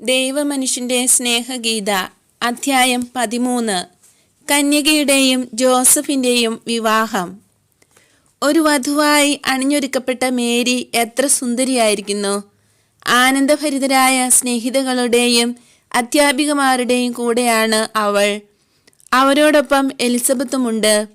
ദൈവമനുഷ്യന്റെ സ്നേഹഗീത അധ്യായം പതിമൂന്ന്. കന്യകയുടെയും ജോസഫിന്റെയും വിവാഹം. ഒരു വധുവായി അണിഞ്ഞൊരുക്കപ്പെട്ട മേരി എത്ര സുന്ദരിയായിരിക്കുന്നു. ആനന്ദഭരിതരായ സ്നേഹിതകളുടെയും അധ്യാപികമാരുടെയും കൂടെയാണ് അവൾ. അവരോടൊപ്പം എലിസബത്തുമുണ്ട്.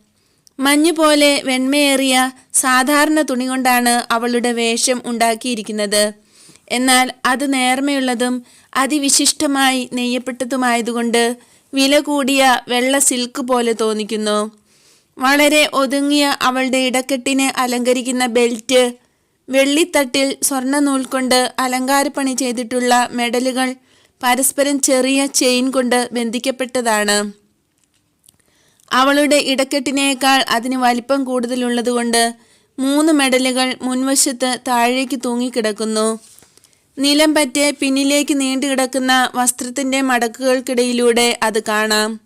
മഞ്ഞുപോലെ വെണ്മയേറിയ സാധാരണ തുണി കൊണ്ടാണ് അവളുടെ വേഷം ഉണ്ടാക്കിയിരിക്കുന്നത്. എന്നാൽ അത് നേർമയുള്ളതും അതിവിശിഷ്ടമായി നെയ്യപ്പെട്ടതുമായതുകൊണ്ട് വില കൂടിയ വെള്ള സിൽക്ക് പോലെ തോന്നിക്കുന്നു. വളരെ ഒതുങ്ങിയ അവളുടെ ഇടക്കെട്ടിനെ അലങ്കരിക്കുന്ന ബെൽറ്റ് വെള്ളിത്തട്ടിൽ സ്വർണ നൂൽ കൊണ്ട് അലങ്കാരപ്പണി ചെയ്തിട്ടുള്ള മെഡലുകൾ പരസ്പരം ചെറിയ ചെയിൻ കൊണ്ട് ബന്ധിക്കപ്പെട്ടതാണ്. അവളുടെ ഇടക്കെട്ടിനേക്കാൾ അതിന് വലിപ്പം കൂടുതലുള്ളതുകൊണ്ട് മൂന്ന് മെഡലുകൾ മുൻവശത്ത് താഴേക്ക് തൂങ്ങിക്കിടക്കുന്നു. നിലം പറ്റെ പിന്നിലേക്ക് നീണ്ടുകിടക്കുന്ന വസ്ത്രത്തിന്റെ മടക്കുകൾക്കിടയിലൂടെ അത് കാണാം.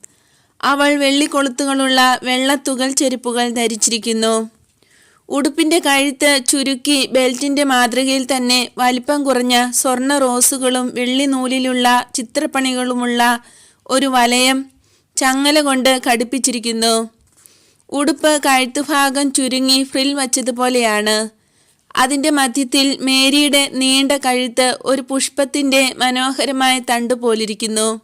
അവൾ വെള്ളിക്കൊളുത്തുകളുള്ള വെള്ളത്തുകൽ ചെരുപ്പുകൾ ധരിച്ചിരിക്കുന്നു. ഉടുപ്പിന്റെ കഴുത്ത് ചുരുക്കി ബെൽറ്റിന്റെ മാതൃകയിൽ തന്നെ വലിപ്പം കുറഞ്ഞ സ്വർണ റോസുകളും വെള്ളി നൂലിലുള്ള ചിത്രപ്പണികളുമുള്ള ഒരു വലയം ചങ്ങല കൊണ്ട് ഘടിപ്പിച്ചിരിക്കുന്നു ഉടുപ്പ് കഴുത്തുഭാഗം ചുരുങ്ങി ഫ്രിൽ വച്ചതുപോലെയാണ്. അതിന്റെ മധ്യത്തിൽ മേരിയുടെ നീണ്ട കഴുത്ത് ഒരു പുഷ്പത്തിന്റെ മനോഹരമായ തണ്ട് പോലിരിക്കുന്നു.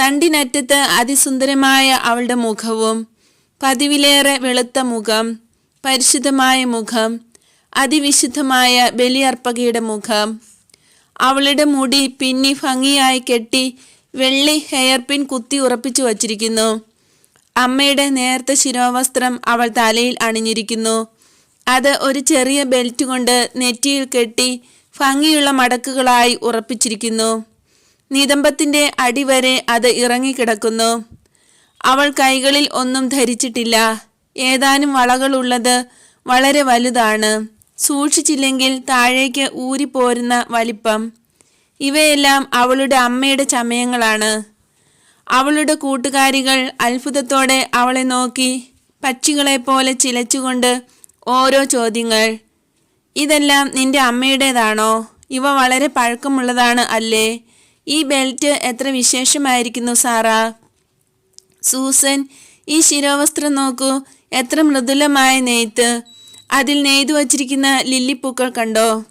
തണ്ടിനറ്റത്ത് അതിസുന്ദരമായ അവളുടെ മുഖവും പതിവിലേറെ വെളുത്ത മുഖം പരിശുദ്ധമായ മുഖം അതിവിശുദ്ധമായ ബലിയർപ്പകയുടെ മുഖം. അവളുടെ മുടി പിന്നി ഭംഗിയായി കെട്ടി വെള്ളി ഹെയർ പിൻ കുത്തി ഉറപ്പിച്ചു വച്ചിരിക്കുന്നു. അമ്മയുടെ നേർത്ത ശിരോവസ്ത്രം അവൾ തലയിൽ അണിഞ്ഞിരിക്കുന്നു. അത് ഒരു ചെറിയ ബെൽറ്റ് കൊണ്ട് നെറ്റിയിൽ കെട്ടി ഭംഗിയുള്ള മടക്കുകളായി ഉറപ്പിച്ചിരിക്കുന്നു. നിതമ്പത്തിന്റെ അടിവരെ അത് ഇറങ്ങിക്കിടക്കുന്നു. അവൾ കൈകളിൽ ഒന്നും ധരിച്ചിട്ടില്ല. ഏതാനും വളകളുള്ളത് വളരെ വലുതാണ്. സൂക്ഷിച്ചില്ലെങ്കിൽ താഴേക്ക് ഊരിപ്പോരുന്ന വലിപ്പം. ഇവയെല്ലാം അവളുടെ അമ്മയുടെ ചമയങ്ങളാണ്. അവളുടെ കൂട്ടുകാരികൾ അത്ഭുതത്തോടെ അവളെ നോക്കി പക്ഷികളെപ്പോലെ ചിലച്ചുകൊണ്ട് ഓരോ ചോദ്യങ്ങൾ. ഇതെല്ലാം നിന്റെ അമ്മയുടേതാണോ? ഇവ വളരെ പഴക്കമുള്ളതാണ് അല്ലേ? ഈ ബെൽറ്റ് എത്ര വിശേഷമായിരിക്കുന്നു സാറാ? സൂസൻ ഈ ശിരോവസ്ത്രം നോക്കൂ. എത്ര മൃദുലമായ നെയ്ത്ത്. അതിൽ നെയ്തു വച്ചിരിക്കുന്ന ലില്ലിപ്പൂക്കൾ കണ്ടോ?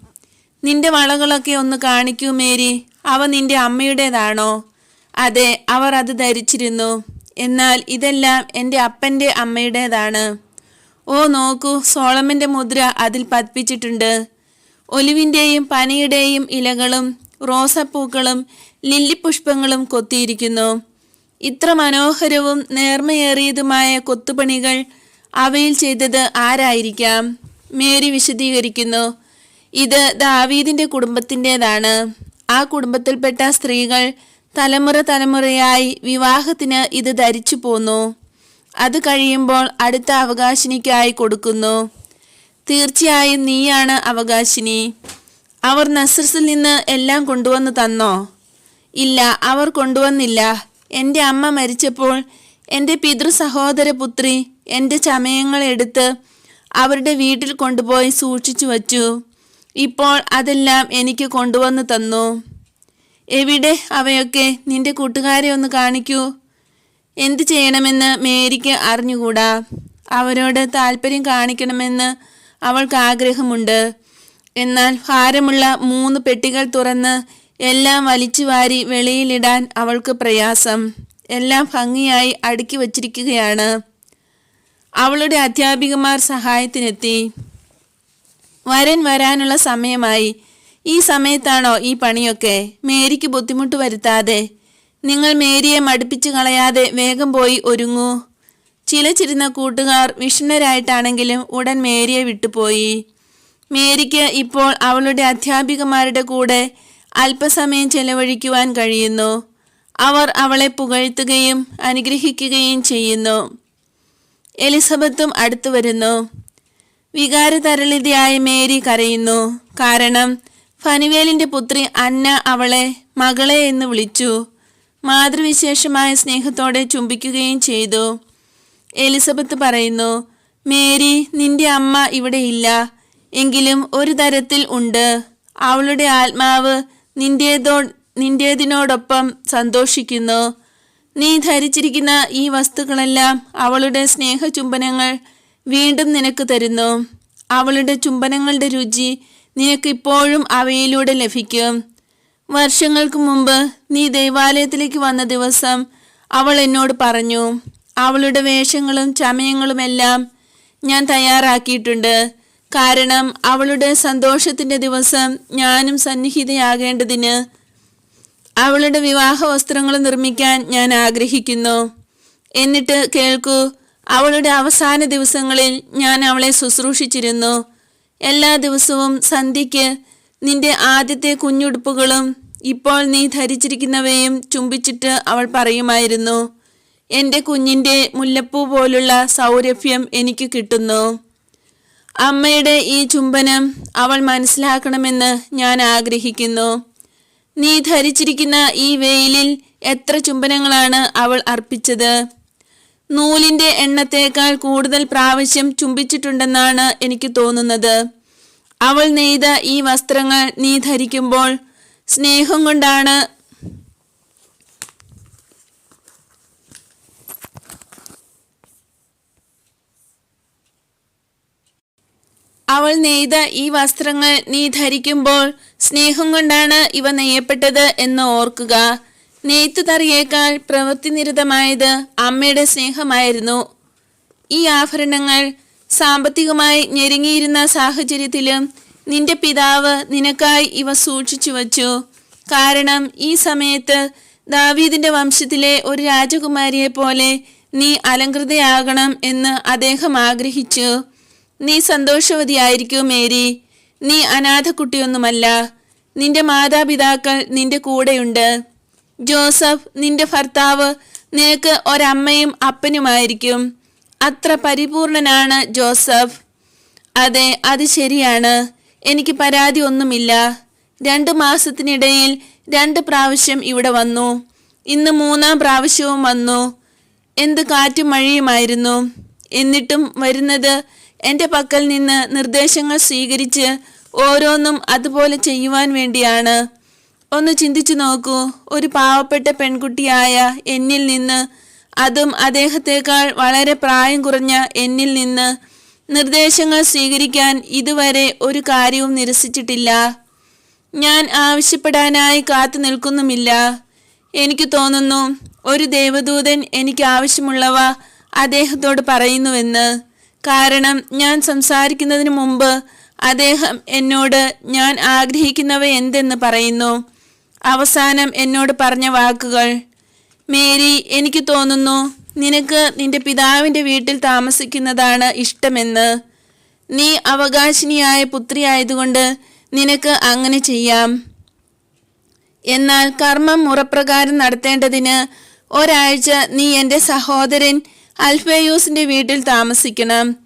നിന്റെ വളകളൊക്കെ ഒന്ന് കാണിക്കൂ മേരി. അവ നിന്റെ അമ്മയുടേതാണോ? അതെ അവർ അത് ധരിച്ചിരുന്നു. എന്നാൽ ഇതെല്ലാം എന്റെ അപ്പന്റെ അമ്മയുടേതാണ്. ഓ നോക്കൂ സോളമന്റെ മുദ്ര അതിൽ പതിപ്പിച്ചിട്ടുണ്ട്. ഒലിവിന്റെയും പനയുടെയും ഇലകളും റോസപ്പൂക്കളും ലില്ലിപുഷ്പങ്ങളും കൊത്തിയിരിക്കുന്നു. ഇത്ര മനോഹരവും നേർമയേറിയതുമായ കൊത്തുപണികൾ അവയിൽ ചെയ്തത് ആരായിരിക്കാം? മേരി വിശദീകരിക്കുന്നു. ഇത് ദാവീദിന്റെ കുടുംബത്തിന്റെതാണ് ആ കുടുംബത്തിൽപ്പെട്ട സ്ത്രീകൾ തലമുറ തലമുറയായി വിവാഹത്തിന് ഇത് ധരിച്ചു പോന്നു അത് കഴിയുമ്പോൾ അടുത്ത അവകാശിനിക്കായി കൊടുക്കുന്നു. തീർച്ചയായും നീയാണ് അവകാശിനി. അവർ നസ്രസിൽ നിന്ന് എല്ലാം കൊണ്ടുവന്ന് തന്നോ? ഇല്ല അവർ കൊണ്ടുവന്നില്ല. എന്റെ അമ്മ മരിച്ചപ്പോൾ എന്റെ പിതൃ സഹോദര പുത്രി എന്റെ ചമയങ്ങളെടുത്ത് അവരുടെ വീട്ടിൽ കൊണ്ടുപോയി സൂക്ഷിച്ചു വച്ചു. ഇപ്പോൾ അതെല്ലാം എനിക്ക് കൊണ്ടുവന്ന് തന്നു. എവിടെ അവയൊക്കെ? നിന്റെ കൂട്ടുകാരെ ഒന്ന് കാണിക്കൂ. എന്ത് ചെയ്യണമെന്ന് മേരിക്ക് അറിഞ്ഞുകൂടാ? അവരോട് താല്പര്യം കാണിക്കണമെന്ന് അവൾക്ക് ആഗ്രഹമുണ്ട്. എന്നാൽ ഭാരമുള്ള മൂന്ന് പെട്ടികൾ തുറന്ന് എല്ലാം വലിച്ചു വാരി വെളിയിലിടാൻ അവൾക്ക് പ്രയാസം. എല്ലാം ഭംഗിയായി അടുക്കി വച്ചിരിക്കുകയാണ്. അവളുടെ അധ്യാപികമാർ സഹായത്തിനെത്തി. വരൻ വരാനുള്ള സമയമായി. ഈ സമയത്താണോ ഈ പണിയൊക്കെ? മേരിക്ക് ബുദ്ധിമുട്ട് വരുത്താതെ. നിങ്ങൾ മേരിയെ മടുപ്പിച്ചു കളയാതെ വേഗം പോയി ഒരുങ്ങൂ. ചിലച്ചിരുന്ന കൂട്ടുകാർ വിഷ്ണരായിട്ടാണെങ്കിലും ഉടൻ മേരിയെ വിട്ടുപോയി. മേരിക്ക് ഇപ്പോൾ അവളുടെ അധ്യാപികമാരുടെ കൂടെ അല്പസമയം ചെലവഴിക്കുവാൻ കഴിയുന്നു. അവർ അവളെ പുകഴ്ത്തുകയും അനുഗ്രഹിക്കുകയും ചെയ്യുന്നു. എലിസബത്തും അടുത്തു വരുന്നു. വികാരതരളിതയായ മേരി കരയുന്നു. കാരണം ഫനുവേലിന്റെ പുത്രി അന്ന അവളെ മകളെ എന്ന് വിളിച്ചു. മാതൃവിശേഷമായ സ്നേഹത്തോടെ ചുംബിക്കുകയും ചെയ്തു. എലിസബത്ത് പറയുന്നു മേരി നിന്റെ അമ്മ ഇവിടെ ഇല്ല. എങ്കിലും ഒരു തരത്തിൽ ഉണ്ട്. അവളുടെ ആത്മാവ് നിന്റേതോ നിന്റേതിനോടൊപ്പം സന്തോഷിക്കുന്നു. നീ ധരിച്ചിരിക്കുന്ന ഈ വസ്തുക്കളെല്ലാം അവളുടെ സ്നേഹചുംബനങ്ങൾ വീണ്ടും നിനക്ക് തരുന്നു. അവളുടെ ചുംബനങ്ങളുടെ രുചി നിനക്ക് ഇപ്പോഴും അവയിലൂടെ ലഭിക്കും. വർഷങ്ങൾക്ക് മുമ്പ് നീ ദൈവാലയത്തിലേക്ക് വന്ന ദിവസം അവൾ എന്നോട് പറഞ്ഞു അവളുടെ വേഷങ്ങളും ചമയങ്ങളുമെല്ലാം ഞാൻ തയ്യാറാക്കിയിട്ടുണ്ട്. കാരണം അവളുടെ സന്തോഷത്തിന്റെ ദിവസം ഞാനും സന്നിഹിതയാകേണ്ടതിന് അവളുടെ വിവാഹ വസ്ത്രങ്ങൾ നിർമ്മിക്കാൻ ഞാൻ ആഗ്രഹിക്കുന്നു. എന്നിട്ട് കേൾക്കൂ അവളുടെ അവസാന ദിവസങ്ങളിൽ ഞാൻ അവളെ ശുശ്രൂഷിച്ചിരുന്നു. എല്ലാ ദിവസവും സന്ധ്യയ്ക്ക് നിന്റെ ആദ്യത്തെ കുഞ്ഞുടുപ്പുകളും ഇപ്പോൾ നീ ധരിച്ചിരിക്കുന്നവയും ചുംബിച്ചിട്ട് അവൾ പറയുമായിരുന്നു എന്റെ കുഞ്ഞിന്റെ മുല്ലപ്പൂ പോലുള്ള സൗരഭ്യം എനിക്ക് കിട്ടുന്നു. അമ്മയുടെ ഈ ചുംബനം അവൾ മനസ്സിലാക്കണമെന്ന് ഞാൻ ആഗ്രഹിക്കുന്നു. നീ ധരിച്ചിരിക്കുന്ന ഈ വെയിലിൽ എത്ര ചുംബനങ്ങളാണ് അവൾ അർപ്പിച്ചത്? നൂലിന്റെ എണ്ണത്തേക്കാൾ കൂടുതൽ പ്രാവശ്യം ചുംബിച്ചിട്ടുണ്ടെന്നാണ് എനിക്ക് തോന്നുന്നത്. അവൾ നെയ്ത ഈ വസ്ത്രങ്ങൾ നീ ധരിക്കുമ്പോൾ സ്നേഹം കൊണ്ടാണ്. അവൾ നെയ്ത ഈ വസ്ത്രങ്ങൾ നീ ധരിക്കുമ്പോൾ സ്നേഹം കൊണ്ടാണ് ഇവ നെയ്യപ്പെട്ടത് എന്ന് ഓർക്കുക. നെയ്ത്തുതറിയേക്കാൾ പ്രവൃത്തിനിരതമായത് അമ്മയുടെ സ്നേഹമായിരുന്നു. ഈ ആഭരണങ്ങൾ സാമ്പത്തികമായി ഞെരുങ്ങിയിരുന്ന സാഹചര്യത്തിലും നിന്റെ പിതാവ് നിനക്കായി ഇവ സൂക്ഷിച്ചു വച്ചു. കാരണം ഈ സമയത്ത് ദാവീദിന്റെ വംശത്തിലെ ഒരു രാജകുമാരിയെ പോലെ നീ അലങ്കൃതയാകണം എന്ന് അദ്ദേഹം ആഗ്രഹിച്ചു. നീ സന്തോഷവതിയായിരിക്കൂ മേരി. നീ അനാഥക്കുട്ടിയൊന്നുമല്ല. നിന്റെ മാതാപിതാക്കൾ നിന്റെ കൂടെയുണ്ട്. ജോസഫ് നിന്റെ ഭർത്താവ് നിനക്ക് ഒരമ്മയും അപ്പനുമായിരിക്കും. അത്ര പരിപൂർണനാണ് ജോസഫ്. അതെ അത് ശരിയാണ്. എനിക്ക് പരാതി ഒന്നുമില്ല. രണ്ട് മാസത്തിനിടയിൽ രണ്ട് പ്രാവശ്യം ഇവിടെ വന്നു. ഇന്ന് മൂന്നാം പ്രാവശ്യവും വന്നു. എന്ത് കാറ്റും മഴയുമായിരുന്നു. എന്നിട്ടും വരുന്നത് എന്റെ പക്കൽ നിന്ന് നിർദ്ദേശങ്ങൾ സ്വീകരിച്ച് ഓരോന്നും അതുപോലെ ചെയ്യുവാൻ വേണ്ടിയാണ്. ഒന്ന് ചിന്തിച്ചു നോക്കൂ. ഒരു പാവപ്പെട്ട പെൺകുട്ടിയായ എന്നിൽ നിന്ന് അതും അദ്ദേഹത്തെക്കാൾ വളരെ പ്രായം കുറഞ്ഞ എന്നിൽ നിന്ന് നിർദ്ദേശങ്ങൾ സ്വീകരിക്കാൻ ഇതുവരെ ഒരു കാര്യവും നിരസിച്ചിട്ടില്ല. ഞാൻ ആവശ്യപ്പെടാനായി കാത്തു നിൽക്കുന്നുമില്ല. എനിക്ക് തോന്നുന്നു ഒരു ദേവദൂതൻ എനിക്ക് ആവശ്യമുള്ളവ അദ്ദേഹത്തോട് പറയുന്നുവെന്ന്. കാരണം ഞാൻ സംസാരിക്കുന്നതിന് മുമ്പ് അദ്ദേഹം എന്നോട് ഞാൻ ആഗ്രഹിക്കുന്നവ എന്തെന്ന് പറയുന്നു. അവസാനം എന്നോട് പറഞ്ഞ വാക്കുകൾ മേരി എനിക്ക് തോന്നുന്നു നിനക്ക് നിന്റെ പിതാവിന്റെ വീട്ടിൽ താമസിക്കുന്നതാണ് ഇഷ്ടമെന്ന്. നീ അവകാശിനിയായ പുത്രിയായതുകൊണ്ട് നിനക്ക് അങ്ങനെ ചെയ്യാം. എന്നാൽ കർമ്മം മുറപ്രകാരം നടത്തേണ്ടതിന് ഒരാഴ്ച നീ എന്റെ സഹോദരൻ അൽഫയൂസിന്റെ വീട്ടിൽ താമസിക്കണം.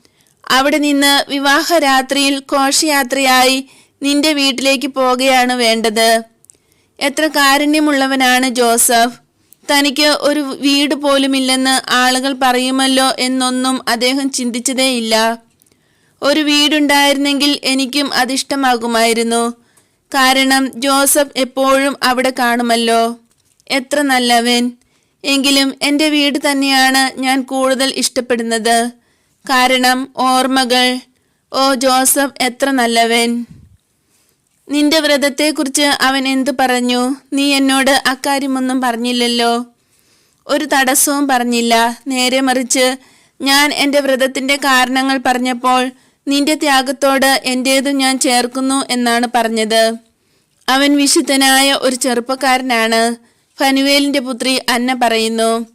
അവിടെ നിന്ന് വിവാഹ രാത്രിയിൽ ഘോഷയാത്രയായി നിന്റെ വീട്ടിലേക്ക് പോകുകയാണ് വേണ്ടത്. എത്ര കാരുണ്യമുള്ളവനാണ് ജോസഫ്. തനിക്ക് ഒരു വീട് പോലുമില്ലെന്ന് ആളുകൾ പറയുമല്ലോ എന്നൊന്നും അദ്ദേഹം ചിന്തിച്ചതേയില്ല. ഒരു വീടുണ്ടായിരുന്നെങ്കിൽ എനിക്കും അതിഷ്ടമാകുമായിരുന്നു. കാരണം ജോസഫ് എപ്പോഴും അവിടെ കാണുമല്ലോ. എത്ര നല്ലവൻ. എങ്കിലും എന്റെ വീട് തന്നെയാണ് ഞാൻ കൂടുതൽ ഇഷ്ടപ്പെടുന്നത്. കാരണം ഓർമ്മകൾ. ഓ ജോസഫ് എത്ര നല്ലവൻ. നിന്റെ വ്രതത്തെക്കുറിച്ച് അവൻ എന്തു പറഞ്ഞു? നീ എന്നോട് അക്കാര്യമൊന്നും പറഞ്ഞില്ലല്ലോ. ഒരു തടസ്സവും പറഞ്ഞില്ല. നേരെ മറിച്ച് ഞാൻ എന്റെ വ്രതത്തിന്റെ കാരണങ്ങൾ പറഞ്ഞപ്പോൾ നിന്റെ ത്യാഗത്തോട് എന്റേതും ഞാൻ ചേർക്കുന്നു എന്നാണ് പറഞ്ഞത്. അവൻ വിശുദ്ധനായ ഒരു ചെറുപ്പക്കാരനാണ്. ഫനുവേലിന്റെ പുത്രി അന്ന പറയുന്നു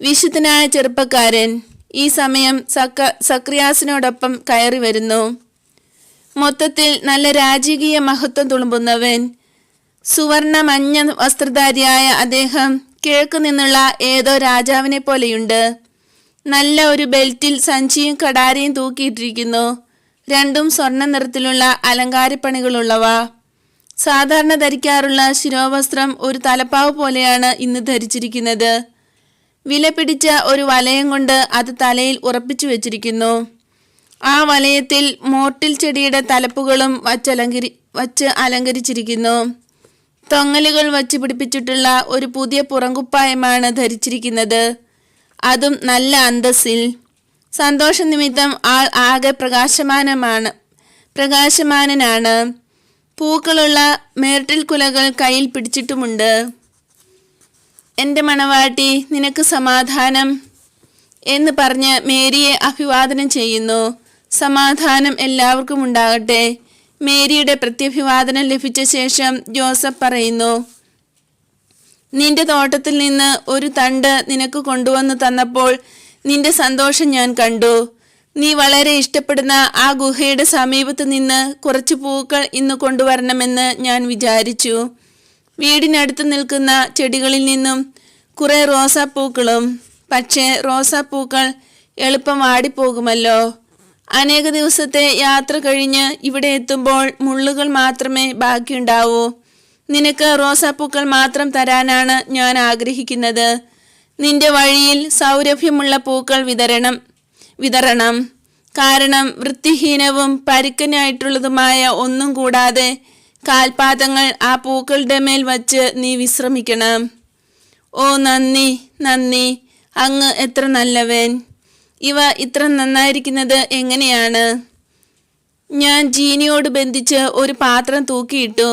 വിശുദ്ധനായ ചെറുപ്പക്കാരൻ ഈ സമയം സക്ക സക്രിയാസിനോടൊപ്പം കയറി വരുന്നു. മൊത്തത്തിൽ നല്ല രാജകീയ മഹത്വം തുളുമ്പുന്നവൻ. സുവർണ മഞ്ഞ വസ്ത്രധാരിയായ അദ്ദേഹം കിഴക്ക് നിന്നുള്ള ഏതോ രാജാവിനെ പോലെയുണ്ട്. നല്ല ഒരു ബെൽറ്റിൽ സഞ്ചിയും കടാരയും തൂക്കിയിട്ടിരിക്കുന്നു. രണ്ടും സ്വർണ നിറത്തിലുള്ള അലങ്കാരപ്പണികളുള്ളവ. സാധാരണ ധരിക്കാറുള്ള ശിരോവസ്ത്രം ഒരു തലപ്പാവ് പോലെയാണ് ഇന്ന് ധരിച്ചിരിക്കുന്നത്. വില പിടിച്ച ഒരു വലയം കൊണ്ട് അത് തലയിൽ ഉറപ്പിച്ചു വെച്ചിരിക്കുന്നു. ആ വലയത്തിൽ മോർട്ടിൽ ചെടിയുടെ തലപ്പുകളും വച്ചലങ്കരി വച്ച് അലങ്കരിച്ചിരിക്കുന്നു. തൊങ്ങലുകൾ വച്ച് പിടിപ്പിച്ചിട്ടുള്ള ഒരു പുതിയ പുറങ്കുപ്പായമാണ് ധരിച്ചിരിക്കുന്നത്. അതും നല്ല അന്തസ്സിൽ. സന്തോഷ നിമിത്തം ആൾ ആകെ പ്രകാശമാനമാണ് പ്രകാശമാനനാണ്. പൂക്കളുള്ള മേർട്ടിൽ കുലകൾ കയ്യിൽ പിടിച്ചിട്ടുമുണ്ട്. എന്റെ മണവാട്ടി നിനക്ക് സമാധാനം എന്ന് പറഞ്ഞ് മേരിയെ അഭിവാദനം ചെയ്യുന്നു. സമാധാനം എല്ലാവർക്കും ഉണ്ടാകട്ടെ. മേരിയുടെ പ്രത്യഭിവാദനം ലഭിച്ച ശേഷം ജോസഫ് പറയുന്നു നിന്റെ തോട്ടത്തിൽ നിന്ന് ഒരു തണ്ട് നിനക്ക് കൊണ്ടുവന്ന് തന്നപ്പോൾ നിന്റെ സന്തോഷം ഞാൻ കണ്ടു. നീ വളരെ ഇഷ്ടപ്പെടുന്ന ആ ഗുഹയുടെ സമീപത്ത് നിന്ന് കുറച്ച് പൂക്കൾ ഇന്ന് കൊണ്ടുവരണമെന്ന് ഞാൻ വിചാരിച്ചു. വീടിനടുത്ത് നിൽക്കുന്ന ചെടികളിൽ നിന്നും കുറേ റോസാപ്പൂക്കളും പക്ഷേ റോസാപ്പൂക്കൾ എളുപ്പം വാടിപ്പോകുമല്ലോ. അനേക ദിവസത്തെ യാത്ര കഴിഞ്ഞ് ഇവിടെ എത്തുമ്പോൾ മുള്ളുകൾ മാത്രമേ ബാക്കിയുണ്ടാവൂ. നിനക്ക് റോസാപ്പൂക്കൾ മാത്രം തരാനാണ് ഞാൻ ആഗ്രഹിക്കുന്നത്. നിന്റെ വഴിയിൽ സൗരഭ്യമുള്ള പൂക്കൾ വിതരണം വിതരണം കാരണം വൃത്തിഹീനവും പരുക്കനായിട്ടുള്ളതുമായ ഒന്നും കൂടാതെ കാൽപാദങ്ങൾ ആ പൂക്കളുടെ മേൽ വച്ച് നീ വിശ്രമിക്കണം. ഓ നന്ദി നന്ദി. അങ്ങ് എത്ര നല്ലവൻ. ഇവ ഇത്ര നന്നായിരിക്കുന്നത് എങ്ങനെയാണ്? ഞാൻ ജീനിയോട് ബന്ധിച്ച് ഒരു പാത്രം തൂക്കിയിട്ടു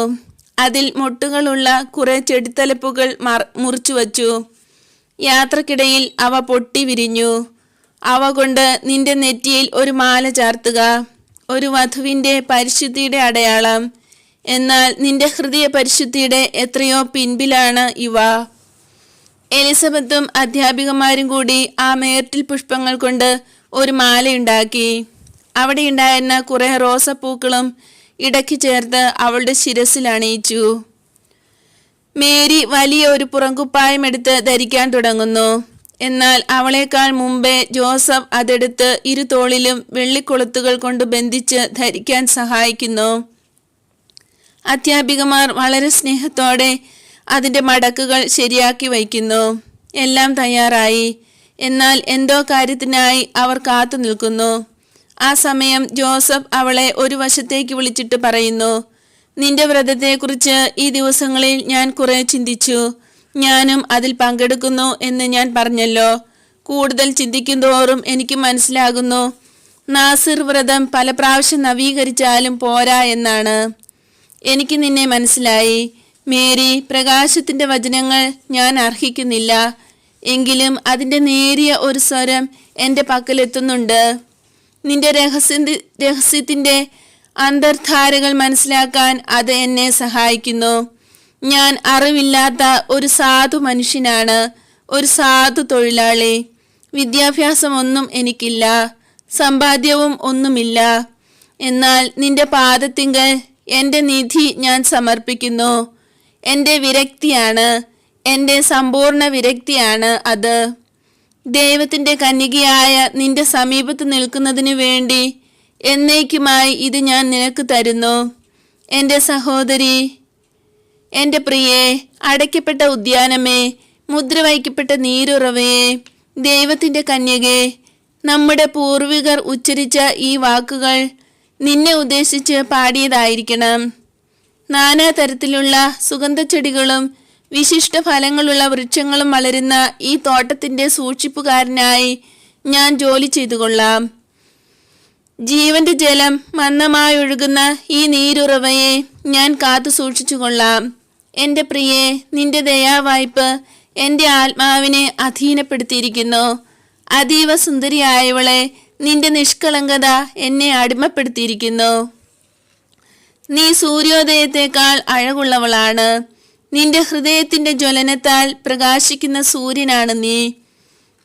അതിൽ മൊട്ടുകളുള്ള കുറെ ചെടിത്തലപ്പുകൾ മുറിച്ചു വച്ചു. യാത്രക്കിടയിൽ അവ പൊട്ടി വിരിഞ്ഞു. അവ കൊണ്ട് നിന്റെ നെറ്റിയിൽ ഒരു മാല ചാർത്തുക ഒരു വധുവിന്റെ പരിശുദ്ധിയുടെ അടയാളം. എന്നാൽ നിന്റെ ഹൃദയ പരിശുദ്ധിയുടെ എത്രയോ പിൻപിലാണ് ഇവ. എലിസബത്തും അധ്യാപികമാരും കൂടി ആ മേർട്ടിൽ പുഷ്പങ്ങൾ കൊണ്ട് ഒരു മാലയുണ്ടാക്കി. അവിടെ ഉണ്ടായിരുന്ന കുറെ റോസപ്പൂക്കളും ഇടയ്ക്ക് ചേർത്ത് അവളുടെ ശിരസിൽ അണിയിച്ചു. മേരി വലിയ ഒരു പുറങ്കുപ്പായം എടുത്ത് ധരിക്കാൻ തുടങ്ങുന്നു. എന്നാൽ അവളേക്കാൾ മുമ്പേ ജോസഫ് അതെടുത്ത് ഇരു തോളിലും വെള്ളിക്കൊളുത്തുകൾ കൊണ്ട് ബന്ധിച്ച് ധരിക്കാൻ സഹായിക്കുന്നു. അധ്യാപികമാർ വളരെ സ്നേഹത്തോടെ അതിന്റെ മടക്കുകൾ ശരിയാക്കി വയ്ക്കുന്നു. എല്ലാം തയ്യാറായി. എന്നാൽ എന്തോ കാര്യത്തിനായി അവർ കാത്തു നിൽക്കുന്നു. ആ സമയം ജോസഫ് അവളെ ഒരു വശത്തേക്ക് വിളിച്ചിട്ട് പറയുന്നു നിന്റെ വ്രതത്തെക്കുറിച്ച് ഈ ദിവസങ്ങളിൽ ഞാൻ കുറെ ചിന്തിച്ചു. ഞാനും അതിൽ പങ്കെടുക്കുന്നു എന്ന് ഞാൻ പറഞ്ഞല്ലോ. കൂടുതൽ ചിന്തിക്കും തോറും എനിക്ക് മനസ്സിലാകുന്നു. നാസിർ വ്രതം പല പ്രാവശ്യം നവീകരിച്ചാലും പോരാ എന്നാണ്. എനിക്ക് നിന്നെ മനസ്സിലായി. മേരി പ്രകാശത്തിന്റെ വചനങ്ങൾ ഞാൻ അർഹിക്കുന്നില്ല. എങ്കിലും അതിന്റെ നേരിയ ഒരു സ്വരം എന്റെ പക്കലെത്തുന്നുണ്ട്. നിന്റെ രഹസ്യ രഹസ്യത്തിന്റെ അന്തർധാരകൾ മനസ്സിലാക്കാൻ അത് എന്നെ സഹായിക്കുന്നു. ഞാൻ അറിവില്ലാത്ത ഒരു സാധു മനുഷ്യനാണ്. ഒരു സാധു തൊഴിലാളി. വിദ്യാഭ്യാസമൊന്നും എനിക്കില്ല. സമ്പാദ്യവും ഒന്നുമില്ല. എന്നാൽ നിന്റെ പാദത്തിങ്കൽ എന്റെ നിധി ഞാൻ സമർപ്പിക്കുന്നു. എന്റെ വിരക്തിയാണ് എന്റെ സമ്പൂർണ വിരക്തിയാണ് അത്. ദൈവത്തിന്റെ കന്യകയായ നിന്റെ സമീപത്ത് നിൽക്കുന്നതിനു വേണ്ടി എന്നേക്കുമായി ഇത് ഞാൻ നിനക്ക് തരുന്നു. എന്റെ സഹോദരി എന്റെ പ്രിയേ അടയ്ക്കപ്പെട്ട ഉദ്യാനമേ മുദ്ര വഹിക്കപ്പെട്ട നീരുറവയെ ദൈവത്തിന്റെ കന്യകെ നമ്മുടെ പൂർവികർ ഉച്ചരിച്ച ഈ വാക്കുകൾ നിന്നെ ഉദ്ദേശിച്ച് പാടിയതായിരിക്കണം. നാനാ തരത്തിലുള്ള സുഗന്ധച്ചെടികളും വിശിഷ്ട ഫലങ്ങളുള്ള വൃക്ഷങ്ങളും വളരുന്ന ഈ തോട്ടത്തിന്റെ സൂക്ഷിപ്പുകാരനായി ഞാൻ ജോലി ചെയ്തു കൊള്ളാം ജീവന്റെ ജലം മന്ദമായി ഒഴുകുന്ന ഈ നീരുറവയെ ഞാൻ കാത്തു സൂക്ഷിച്ചു കൊള്ളാം എന്റെ പ്രിയെ നിന്റെ ദയാവായ്പ് എന്റെ ആത്മാവിനെ അധീനപ്പെടുത്തിയിരിക്കുന്നു. അതീവ സുന്ദരിയായവളെ നിന്റെ നിഷ്കളങ്കത എന്നെ അടിമപ്പെടുത്തിയിരിക്കുന്നു. നീ സൂര്യോദയത്തെക്കാൾ അഴകുള്ളവളാണ്. നിന്റെ ഹൃദയത്തിന്റെ ജ്വലനത്താൽ പ്രകാശിക്കുന്ന സൂര്യനാണ് നീ.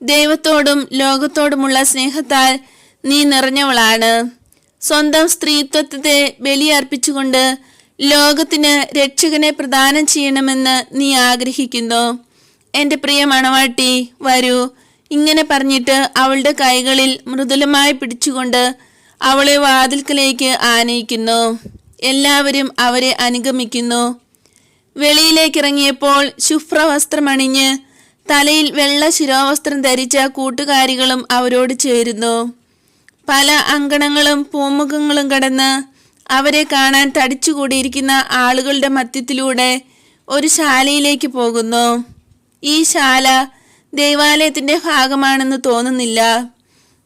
ദൈവത്തോടും ലോകത്തോടുമുള്ള സ്നേഹത്താൽ നീ നിറഞ്ഞവളാണ്. സ്വന്തം സ്ത്രീത്വത്തെ ബലിയർപ്പിച്ചുകൊണ്ട് ലോകത്തിന് രക്ഷകനെ പ്രദാനം ചെയ്യണമെന്ന് നീ ആഗ്രഹിക്കുന്നു. എന്റെ പ്രിയ മണവാട്ടി വരൂ. ഇങ്ങനെ പറഞ്ഞിട്ട് അവളുടെ കൈകളിൽ മൃദുലമായി പിടിച്ചുകൊണ്ട് അവളെ വാതിൽക്കലേക്ക് ആനയിക്കുന്നു. എല്ലാവരും അവരെ അനുഗമിക്കുന്നു. വെളിയിലേക്കിറങ്ങിയപ്പോൾ ശുഭ്രവസ്ത്രമണിഞ്ഞ് തലയിൽ വെള്ള ശിരോവസ്ത്രം ധരിച്ച കൂട്ടുകാരികളും അവരോട് ചേരുന്നു. പല അങ്കണങ്ങളും പൂമുഖങ്ങളും കടന്ന് അവരെ കാണാൻ തടിച്ചുകൂടിയിരിക്കുന്ന ആളുകളുടെ മധ്യത്തിലൂടെ ഒരു ശാലയിലേക്ക് പോകുന്നു. ഈ ശാല ദൈവാലയത്തിന്റെ ഭാഗമാണെന്ന് തോന്നുന്നില്ല.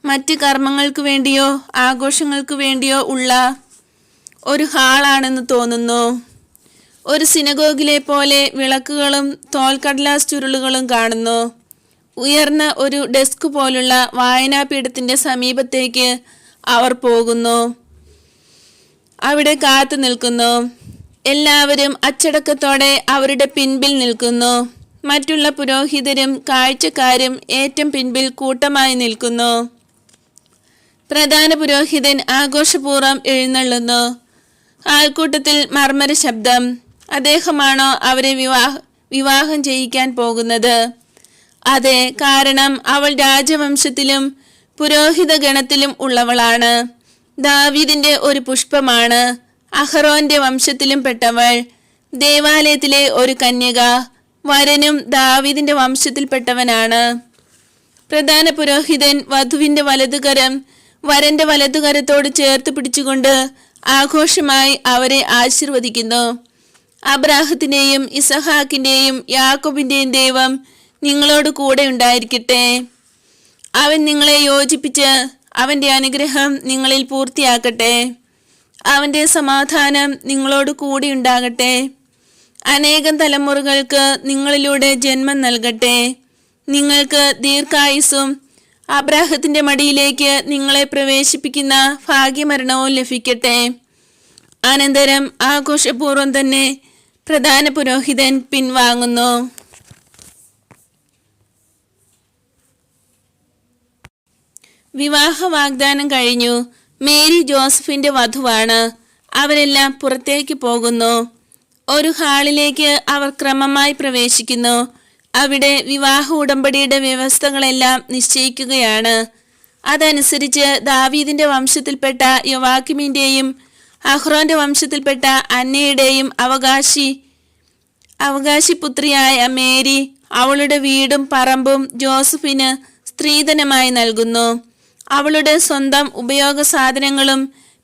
മറ്റ് കർമ്മങ്ങൾക്ക് വേണ്ടിയോ ആഘോഷങ്ങൾക്ക് വേണ്ടിയോ ഉള്ള ഒരു ഹാളാണെന്ന് തോന്നുന്നു. ഒരു സിനഗോഗിലെ പോലെ വിളക്കുകളും തോൽക്കടലാസ് ചുരുളുകളും കാണുന്നു. ഉയർന്ന ഒരു ഡെസ്ക് പോലുള്ള വായനാപീഠത്തിന്റെ സമീപത്തേക്ക് അവർ പോകുന്നു. അവിടെ കാത്തു നിൽക്കുന്നു. എല്ലാവരും അച്ചടക്കത്തോടെ അവരുടെ പിൻപിൽ നിൽക്കുന്നു. മറ്റുള്ള പുരോഹിതരും കാഴ്ചക്കാരും ഏറ്റവും പിൻപിൽ കൂട്ടമായി നിൽക്കുന്നു. പ്രധാന പുരോഹിതൻ ആഘോഷപൂർവം എഴുന്നള്ളുന്നു. ആൾക്കൂട്ടത്തിൽ മർമ്മര ശബ്ദം. അദ്ദേഹമാണോ അവരെ വിവാഹ വിവാഹം ചെയ്യിക്കാൻ പോകുന്നത്? അതെ കാരണം അവൾ രാജവംശത്തിലും പുരോഹിത ഗണത്തിലും ഉള്ളവളാണ്. ദാവീദിന്റെ ഒരു പുഷ്പമാണ്. അഹറോന്റെ വംശത്തിലും പെട്ടവൾ. ദേവാലയത്തിലെ ഒരു കന്യക. വരനും ദാവീദിന്റെ വംശത്തിൽപ്പെട്ടവനാണ് പ്രധാന പുരോഹിതൻ വധുവിന്റെ വലതുകരം വരന്റെ വലതുകരത്തോട് ചേർത്ത് പിടിച്ചുകൊണ്ട് ആഘോഷമായി അവരെ ആശീർവദിക്കുന്നു. അബ്രാഹത്തിന്റെയും ഇസഹാക്കിന്റെയും യാക്കോബിന്റെയും ദൈവം നിങ്ങളോട് കൂടെ ഉണ്ടായിരിക്കട്ടെ. അവൻ നിങ്ങളെ യോജിപ്പിച്ച് അവന്റെ അനുഗ്രഹം നിങ്ങളിൽ പൂർത്തിയാക്കട്ടെ. അവന്റെ സമാധാനം നിങ്ങളോട് കൂടി ഉണ്ടാകട്ടെ. അനേകം തലമുറകൾക്ക് നിങ്ങളിലൂടെ ജന്മം നൽകട്ടെ. നിങ്ങൾക്ക് ദീർഘായുസും അബ്രാഹത്തിന്റെ മടിയിലേക്ക് നിങ്ങളെ പ്രവേശിപ്പിക്കുന്ന ഭാഗ്യമരണവും ലഭിക്കട്ടെ. അനന്തരം ആഘോഷപൂർവം തന്നെ പ്രധാന പുരോഹിതൻ പിൻവാങ്ങുന്നു. വിവാഹ വാഗ്ദാനം കഴിഞ്ഞു. മേരി ജോസഫിന്റെ വധുവാണ്. അവരെല്ലാം പുറത്തേക്ക് പോകുന്നു. ഒരു ഹാളിലേക്ക് അവർ ക്രമമായി പ്രവേശിക്കുന്നു. അവിടെ വിവാഹ ഉടമ്പടിയുടെ വ്യവസ്ഥകളെല്ലാം നിശ്ചയിക്കുകയാണ്. അതനുസരിച്ച് ദാവീദിന്റെ വംശത്തിൽപ്പെട്ട യുവാക്കിമിന്റെയും അഹ്റോന്റെ വംശത്തിൽപ്പെട്ട അന്നയുടെയും അവകാശി പുത്രിയായ മേരി അവളുടെ വീടും പറമ്പും ജോസഫിന് സ്ത്രീധനമായി നൽകുന്നു. അവളുടെ സ്വന്തം ഉപയോഗ സാധനങ്ങളും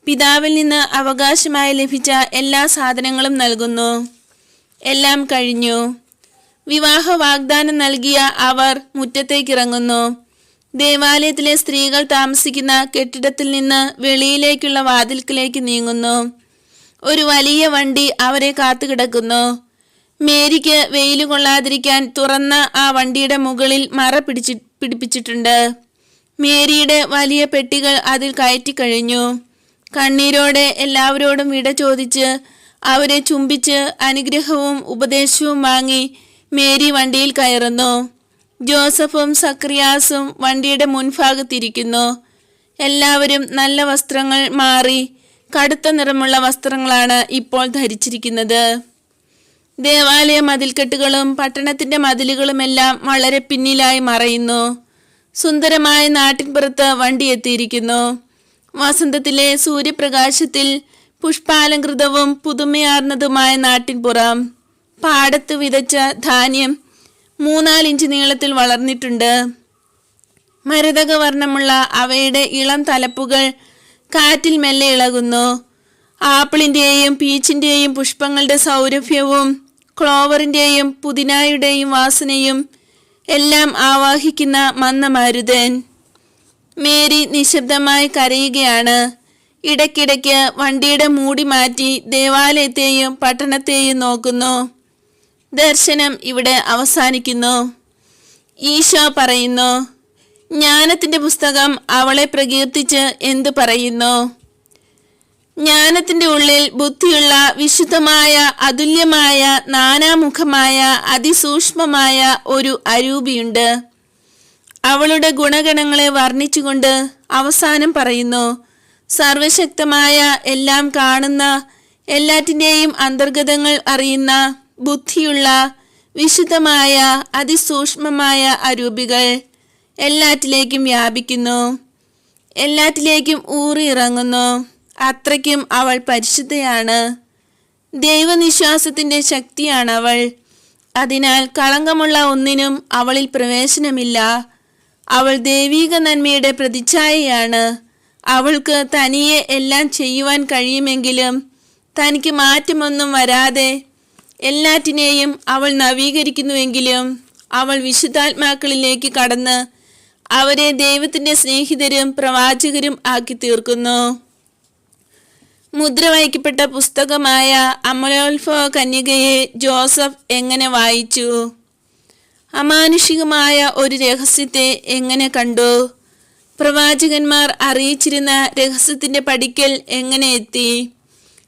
പിതാവിൽ നിന്ന് അവകാശമായി ലഭിച്ച എല്ലാ സാധനങ്ങളും നൽകുന്നു. എല്ലാം കഴിഞ്ഞു. വിവാഹ വാഗ്ദാനം നൽകിയ അവർ മുറ്റത്തേക്കിറങ്ങുന്നു. ദേവാലയത്തിലെ സ്ത്രീകൾ താമസിക്കുന്ന കെട്ടിടത്തിൽ നിന്ന് വെളിയിലേക്കുള്ള വാതിൽക്കിലേക്ക് നീങ്ങുന്നു. ഒരു വലിയ വണ്ടി അവരെ കാത്തുകിടക്കുന്നു. മേരിക്ക് വെയിൽ കൊള്ളാതിരിക്കാൻ തുറന്ന ആ വണ്ടിയുടെ മുകളിൽ മറ പിടിച്ചി പിടിപ്പിച്ചിട്ടുണ്ട്. മേരിയുടെ വലിയ പെട്ടികൾ അതിൽ കയറ്റിക്കഴിഞ്ഞു കണ്ണീരോടെ എല്ലാവരോടും വിട ചോദിച്ച് അവരെ ചുംബിച്ച് അനുഗ്രഹവും ഉപദേശവും വാങ്ങി മേരി വണ്ടിയിൽ കയറുന്നു. ജോസഫും സക്രിയാസും വണ്ടിയുടെ മുൻഭാഗത്തിരിക്കുന്നു. എല്ലാവരും നല്ല വസ്ത്രങ്ങൾ മാറി കടുത്ത നിറമുള്ള വസ്ത്രങ്ങളാണ് ഇപ്പോൾ ധരിച്ചിരിക്കുന്നത്. ദേവാലയ മതിൽക്കെട്ടുകളും പട്ടണത്തിന്റെ മതിലുകളുമെല്ലാം വളരെ പിന്നിലായി മറയുന്നു. സുന്ദരമായ നാട്ടിൻപുറത്ത് വണ്ടി എത്തിയിരിക്കുന്നു. വസന്തത്തിലെ സൂര്യപ്രകാശത്തിൽ പുഷ്പാലങ്കൃതവും പുതുമയാർന്നതുമായ നാട്ടിൻപുറം. പാടത്ത് വിതച്ച ധാന്യം മൂന്നാലിഞ്ച് നീളത്തിൽ വളർന്നിട്ടുണ്ട്. മരതകവർണമുള്ള അവയുടെ ഇളം തലപ്പുകൾ കാറ്റിൽ മെല്ലെ ഇളകുന്നു. ആപ്പിളിന്റെയും പീച്ചിന്റെയും പുഷ്പങ്ങളുടെ സൗരഭ്യവും ക്ലോവറിന്റെയും പുതിനായുടെയും വാസനയും എല്ലാം ആവാഹിക്കുന്ന മന്ദമാരുതൻ. മേരി നിശബ്ദമായി കരയുകയാണ്. ഇടയ്ക്കിടയ്ക്ക് വണ്ടിയുടെ മൂടി മാറ്റി ദേവാലയത്തെയും പട്ടണത്തെയും നോക്കുന്നു. ദർശനം ഇവിടെ അവസാനിക്കുന്നു. ഈശോ പറയുന്നു ജ്ഞാനത്തിന്റെ പുസ്തകം അവളെ പ്രകീർത്തിച്ച് എന്തു പറയുന്നു? ജ്ഞാനത്തിന്റെ ഉള്ളിൽ ബുദ്ധിയുള്ള വിശുദ്ധമായ അതുല്യമായ നാനാമുഖമായ അതിസൂക്ഷ്മമായ ഒരു അരൂപിയുണ്ട്. അവളുടെ ഗുണഗണങ്ങളെ വർണിച്ചുകൊണ്ട് അവസാനം പറയുന്നു സർവശക്തമായ എല്ലാം കാണുന്ന എല്ലാറ്റിന്റെയും അന്തർഗതങ്ങൾ അറിയുന്ന ബുദ്ധിയുള്ള വിശുദ്ധമായ അതിസൂക്ഷ്മമായ അരൂപികൾ എല്ലാറ്റിലേക്കും വ്യാപിക്കുന്നു. എല്ലാറ്റിലേക്കും ഊറിയിറങ്ങുന്നു. അത്രയ്ക്കും അവൾ പരിശുദ്ധയാണ്. ദൈവനിശ്വാസത്തിന്റെ ശക്തിയാണ് അവൾ അതിനാൽ കളങ്കമുള്ള ഒന്നിനും അവളിൽ പ്രവേശനമില്ല. അവൾ ദൈവീക നന്മയുടെ പ്രതിച്ഛായയാണ്. അവൾക്ക് തനിയെ എല്ലാം ചെയ്യുവാൻ കഴിയുമെങ്കിലും തനിക്ക് മാറ്റമൊന്നും വരാതെ എല്ലാറ്റിനെയും അവൾ നവീകരിക്കുന്നുവെങ്കിലും അവൾ വിശുദ്ധാത്മാക്കളിലേക്ക് കടന്ന് അവരെ ദൈവത്തിന്റെ സ്നേഹിതരും പ്രവാചകരും ആക്കി തീർക്കുന്നു. മുദ്ര വഹിക്കപ്പെട്ട പുസ്തകമായ അമലോത്ഭവ കന്യകയെ ജോസഫ് എങ്ങനെ വായിച്ചു? അമാനുഷികമായ ഒരു രഹസ്യത്തെ എങ്ങനെ കണ്ടു? പ്രവാചകന്മാർ അറിയിച്ചിരുന്ന രഹസ്യത്തിന്റെ പടിക്കൽ എങ്ങനെ എത്തി?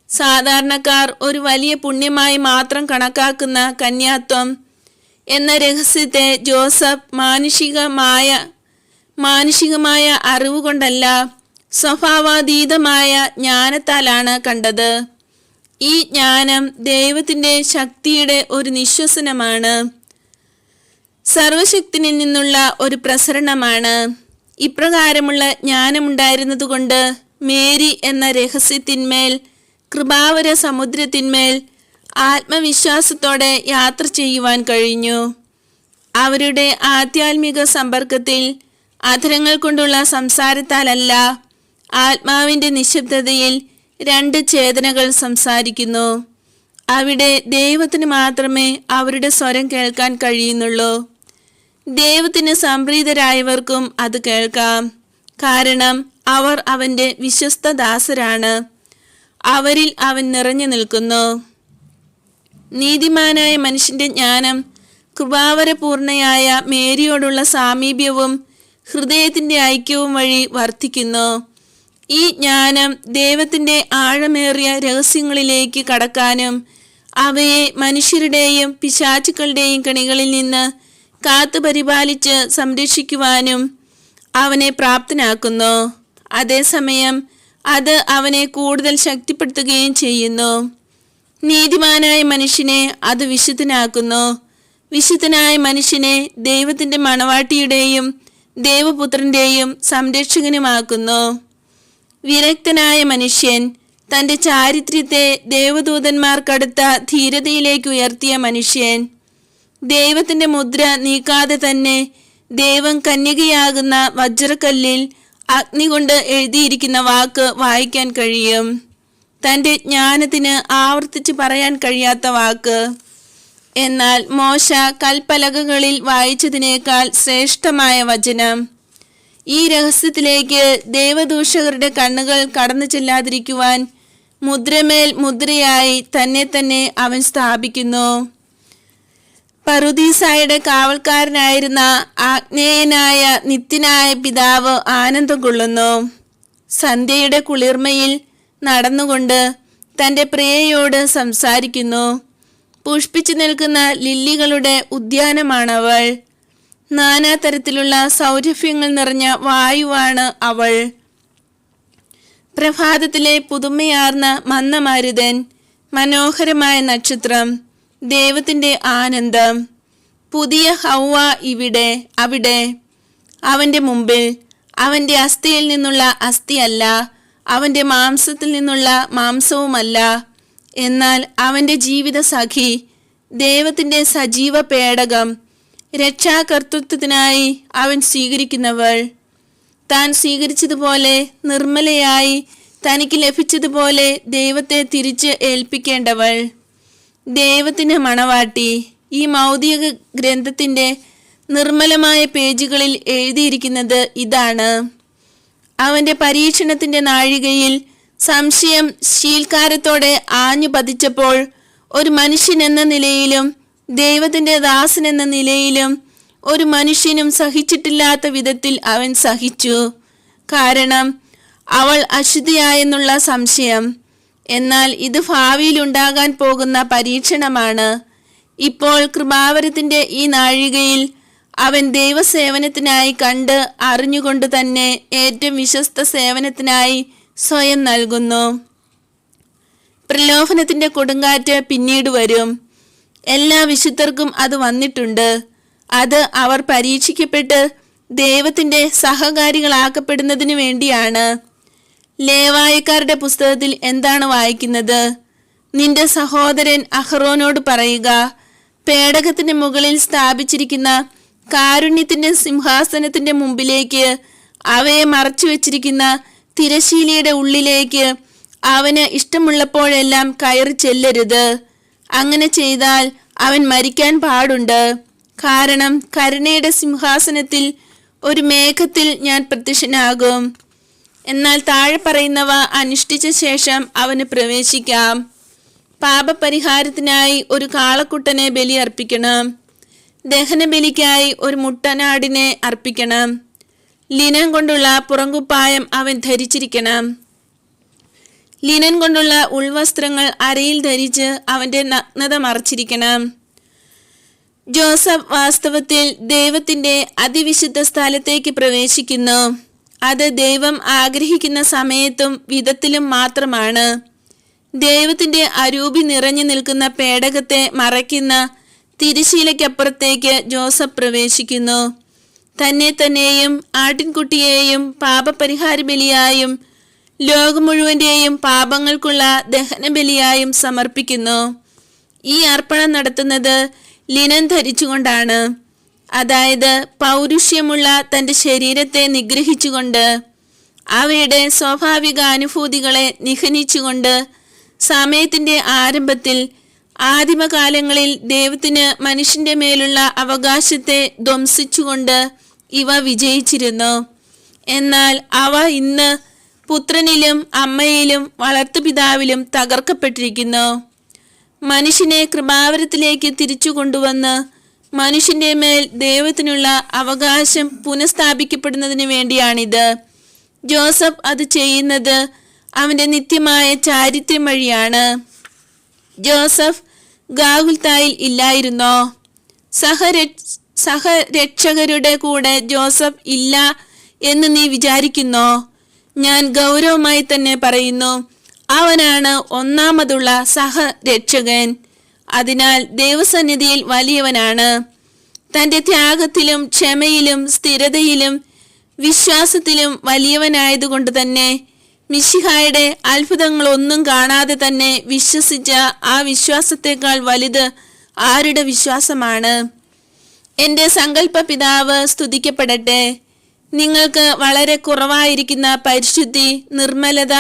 സാധാരണക്കാർ ഒരു വലിയ പുണ്യമായി മാത്രം കണക്കാക്കുന്ന കന്യാത്വം എന്ന രഹസ്യത്തെ ജോസഫ് മാനുഷികമായ മാനുഷികമായ അറിവ് കൊണ്ടല്ല സ്വഭാവാതീതമായ ജ്ഞാനത്താലാണ് കണ്ടത്. ഈ ജ്ഞാനം ദൈവത്തിന്റെ ശക്തിയുടെ ഒരു നിശ്വസനമാണ്. സർവശക്തിനിൽ നിന്നുള്ള ഒരു പ്രസരണമാണ്. ഇപ്രകാരമുള്ള ജ്ഞാനമുണ്ടായിരുന്നതുകൊണ്ട് മേരി എന്ന രഹസ്യത്തിന്മേൽ കൃപാവര സമുദ്രത്തിന്മേൽ ആത്മവിശ്വാസത്തോടെ യാത്ര ചെയ്യുവാൻ കഴിഞ്ഞു. അവരുടെ ആധ്യാത്മിക സമ്പർക്കത്തിൽ അധരങ്ങൾ കൊണ്ടുള്ള സംസാരത്താലല്ല ആത്മാവിന്റെ നിശബ്ദതയിൽ രണ്ട് ചേതനകൾ സംസാരിക്കുന്നു. അവിടെ ദൈവത്തിന് മാത്രമേ അവരുടെ സ്വരം കേൾക്കാൻ കഴിയുന്നുള്ളൂ. ദൈവത്തിന് സംപ്രീതരായവർക്കും അത് കേൾക്കാം. കാരണം അവർ അവന്റെ വിശ്വസ്ത ദാസരാണ് അവരിൽ അവൻ നിറഞ്ഞു നിൽക്കുന്നു. നീതിമാനായ മനുഷ്യന്റെ ജ്ഞാനം കൃപാവരപൂർണയായ മേരിയോടുള്ള സാമീപ്യവും ഹൃദയത്തിന്റെ ഐക്യവും വഴി വർദ്ധിക്കുന്നു ഈ ജ്ഞാനം ദൈവത്തിന്റെ ആഴമേറിയ രഹസ്യങ്ങളിലേക്ക് കടക്കാനും അവയെ മനുഷ്യരുടെയും പിശാചുക്കളുടെയും കണികളിൽ നിന്ന് കാത്തു പരിപാലിച്ച് സംരക്ഷിക്കുവാനും അവനെ പ്രാപ്തനാക്കുന്നു. അതേസമയം അത് അവനെ കൂടുതൽ ശക്തിപ്പെടുത്തുകയും ചെയ്യുന്നു. നീതിമാനായ മനുഷ്യനെ അത് വിശുദ്ധനാക്കുന്നു. വിശുദ്ധനായ മനുഷ്യനെ ദൈവത്തിന്റെ മണവാട്ടിയുടെയും ദേവപുത്രന്റെയും സംരക്ഷകനുമാക്കുന്നു. വിരക്തനായ മനുഷ്യൻ തന്റെ ചാരിത്ര്യത്തെ ദേവദൂതന്മാർക്കടുത്ത ധീരതയിലേക്ക് ഉയർത്തിയ മനുഷ്യൻ ദൈവത്തിന്റെ മുദ്ര നീക്കാതെ തന്നെ ദൈവം കന്യകയാകുന്ന വജ്രക്കല്ലിൽ അഗ്നി കൊണ്ട് എഴുതിയിരിക്കുന്ന വാക്ക് വായിക്കാൻ കഴിയും. തന്റെ ജ്ഞാനത്തിന് ആവർത്തിച്ച് പറയാൻ കഴിയാത്ത വാക്ക്. എന്നാൽ മോശ കൽപ്പലകകളിൽ വായിച്ചതിനേക്കാൾ ശ്രേഷ്ഠമായ വചനം. ഈ രഹസ്യത്തിലേക്ക് ദേവദൂഷകരുടെ കണ്ണുകൾ കടന്നു ചെല്ലാതിരിക്കുവാൻ മുദ്രമേൽ മുദ്രയായി തന്നെ തന്നെ അവൻ സ്ഥാപിക്കുന്നു. പറുദീസായുടെ കാവൽക്കാരനായിരുന്ന ആഗ്നേയനായ നിത്യനായ പിതാവ് ആനന്ദം കൊള്ളുന്നു സന്ധ്യയുടെ കുളിർമയിൽ നടന്നുകൊണ്ട് തന്റെ പ്രിയയോട് സംസാരിക്കുന്നു. പുഷ്പിച്ചു നിൽക്കുന്ന ലില്ലികളുടെ ഉദ്യാനമാണവൾ. നാനാതരത്തിലുള്ള സൗരഭ്യങ്ങൾ നിറഞ്ഞ വായുവാണ് അവൾ. പ്രഭാതത്തിലെ പുതുമയാർന്ന മന്ദമാരുതൻ മനോഹരമായ നക്ഷത്രം. ദൈവത്തിന്റെ ആനന്ദം. പുതിയ ഹൗവ ഇവിടെ അവിടെ. അവന്റെ മുമ്പിൽ അവന്റെ അസ്ഥിയിൽ നിന്നുള്ള അസ്ഥിയല്ല അവന്റെ മാംസത്തിൽ നിന്നുള്ള മാംസവുമല്ല. എന്നാൽ അവന്റെ ജീവിത സഖി ദൈവത്തിന്റെ സജീവ പേടകം രക്ഷാകർത്തൃത്വത്തിനായി അവൻ സ്വീകരിക്കുന്നവൾ. താൻ സ്വീകരിച്ചതുപോലെ നിർമ്മലയായി തനിക്ക് ലഭിച്ചതുപോലെ ദൈവത്തെ തിരിച്ച് ഏൽപ്പിക്കേണ്ടവൾ. ദൈവത്തിന് മണവാട്ടി ഈ മൗതിക ഗ്രന്ഥത്തിന്റെ നിർമ്മലമായ പേജുകളിൽ എഴുതിയിരിക്കുന്നത് ഇതാണ്. അവന്റെ പരീക്ഷണത്തിന്റെ നാഴികയിൽ സംശയം ശീൽക്കാരത്തോടെ ആഞ്ഞു പതിച്ചപ്പോൾ ഒരു മനുഷ്യൻ എന്ന നിലയിലും ദൈവത്തിന്റെ ദാസൻ എന്ന നിലയിലും ഒരു മനുഷ്യനും സഹിച്ചിട്ടില്ലാത്ത വിധത്തിൽ അവൻ സഹിച്ചു. കാരണം അവൾ അശുദ്ധിയായെന്നുള്ള സംശയം എന്നാൽ ഇത് ഭാവിയിൽ ഉണ്ടാകാൻ പോകുന്ന പരീക്ഷണമാണ്. ഇപ്പോൾ കൃപാവരത്തിന്റെ ഈ നാഴികയിൽ അവൻ ദൈവസേവനത്തിനായി കണ്ട് അറിഞ്ഞുകൊണ്ട് തന്നെ ഏറ്റവും വിശ്വസ്ത സേവനത്തിനായി സ്വയം നൽകുന്നു. പ്രലോഭനത്തിന്റെ കൊടുങ്കാറ്റ് പിന്നീട് വരും. എല്ലാ വിശുദ്ധർക്കും അത് വന്നിട്ടുണ്ട്. അത് അവർ പരീക്ഷിക്കപ്പെട്ട് ദൈവത്തിന്റെ സഹകാരികളാക്കപ്പെടുന്നതിനു വേണ്ടിയാണ്. ലേവായക്കാരുടെ പുസ്തകത്തിൽ എന്താണ് വായിക്കുന്നത്? നിന്റെ സഹോദരൻ അഹ്റോനോട് പറയുക പേടകത്തിന്റെ മുകളിൽ സ്ഥാപിച്ചിരിക്കുന്ന കാരുണ്യത്തിന്റെ സിംഹാസനത്തിന്റെ മുമ്പിലേക്ക് അവയെ മറച്ചു വെച്ചിരിക്കുന്ന തിരശീലയുടെ ഉള്ളിലേക്ക് അവന് ഇഷ്ടമുള്ളപ്പോഴെല്ലാം കയറി ചെല്ലരുത്. അങ്ങനെ ചെയ്താൽ അവൻ മരിക്കാൻ പാടുണ്ട്. കാരണം കരുണയുടെ സിംഹാസനത്തിൽ ഒരു മേഘത്തിൽ ഞാൻ പ്രത്യക്ഷനാകും. എന്നാൽ താഴെ പറയുന്നവ അനുഷ്ഠിച്ച ശേഷം അവന് പ്രവേശിക്കാം. പാപപരിഹാരത്തിനായി ഒരു കാളക്കുട്ടനെ ബലി അർപ്പിക്കണം. ദഹനബലിക്കായി ഒരു മുട്ടനാടിനെ അർപ്പിക്കണം. ലിനം കൊണ്ടുള്ള പുറങ്കുപ്പായം അവൻ ധരിച്ചിരിക്കണം. ലിനൻ കൊണ്ടുള്ള ഉൾവസ്ത്രങ്ങൾ അരയിൽ ധരിച്ച് അവന്റെ നഗ്നത മറച്ചിരിക്കണം. ജോസഫ് വാസ്തവത്തിൽ ദൈവത്തിന്റെ അതിവിശുദ്ധ സ്ഥലത്തേക്ക് പ്രവേശിക്കുന്നു. അത് ദൈവം ആഗ്രഹിക്കുന്ന സമയത്തും വിധത്തിലും മാത്രമാണ്. ദൈവത്തിന്റെ അരൂപി നിറഞ്ഞു നിൽക്കുന്ന പേടകത്തെ മറയ്ക്കുന്ന തിരശീലയ്ക്കപ്പുറത്തേക്ക് ജോസഫ് പ്രവേശിക്കുന്നു. തന്നെ തന്നെയും ആട്ടിൻകുട്ടിയെയും പാപപരിഹാര ബലിയായും ലോകം മുഴുവന്റെയും പാപങ്ങൾക്കുള്ള ദഹനബലിയായും സമർപ്പിക്കുന്നു. ഈ അർപ്പണം നടത്തുന്നത് ലിനൻ ധരിച്ചുകൊണ്ടാണ്. അതായത് പൗരുഷ്യമുള്ള തന്റെ ശരീരത്തെ നിഗ്രഹിച്ചുകൊണ്ട് അവയുടെ സ്വാഭാവിക അനുഭൂതികളെ നിഹനിച്ചുകൊണ്ട് സമയത്തിന്റെ ആരംഭത്തിൽ ആദിമകാലങ്ങളിൽ ദൈവത്തിന് മനുഷ്യന്റെ മേലുള്ള അവകാശത്തെ ധ്വംസിച്ചുകൊണ്ട് ഇവ വിജയിച്ചിരുന്നു. എന്നാൽ അവ ഇന്ന് പുത്രനിലും അമ്മയിലും വളർത്തുപിതാവിലും തകർക്കപ്പെട്ടിരിക്കുന്നു. മനുഷ്യനെ കൃപാവരത്തിലേക്ക് തിരിച്ചു കൊണ്ടുവന്ന് മനുഷ്യന്റെ മേൽ ദൈവത്തിനുള്ള അവകാശം പുനഃസ്ഥാപിക്കപ്പെടുന്നതിന് വേണ്ടിയാണിത്. ജോസഫ് അത് ചെയ്യുന്നത് അവന്റെ നിത്യമായ ചാരിത്രം വഴിയാണ്. ജോസഫ് ഗാഗുൽത്തായിൽ ഇല്ലായിരുന്നോ? സഹരക്ഷ സഹരക്ഷകരുടെ കൂടെ ജോസഫ് ഇല്ല എന്ന് നീ വിചാരിക്കുന്നോ? ഞാൻ ഗൗരവമായി തന്നെ പറയുന്നു അവനാണ് ഒന്നാമതുള്ള സഹരക്ഷകൻ. അതിനാൽ ദൈവസന്നിധിയിൽ വലിയവനാണ്. തന്റെ ത്യാഗത്തിലും ക്ഷമയിലും സ്ഥിരതയിലും വിശ്വാസത്തിലും വലിയവനായതുകൊണ്ട് തന്നെ മിശിഹായുടെ അത്ഭുതങ്ങളൊന്നും കാണാതെ തന്നെ വിശ്വസിച്ച ആ വിശ്വാസത്തെക്കാൾ വലുത് ആരുടെ വിശ്വാസമാണ്? എന്റെ സങ്കല്പ പിതാവ് സ്തുതിക്കപ്പെടട്ടെ. നിങ്ങൾക്ക് വളരെ കുറവായിരിക്കുന്ന പരിശുദ്ധി നിർമ്മലത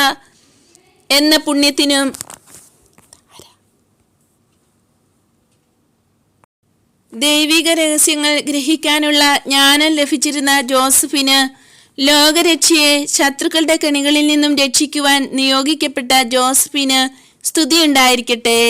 എന്ന പുണ്യത്തിനും ദൈവിക രഹസ്യങ്ങൾ ഗ്രഹിക്കാനുള്ള ജ്ഞാനം ലഭിച്ചിരുന്ന ജോസഫിന് ലോകരക്ഷയെ ശത്രുക്കളുടെ കണികളിൽ നിന്നും രക്ഷിക്കുവാൻ നിയോഗിക്കപ്പെട്ട ജോസഫിന് സ്തുതിയുണ്ടായിരിക്കട്ടെ.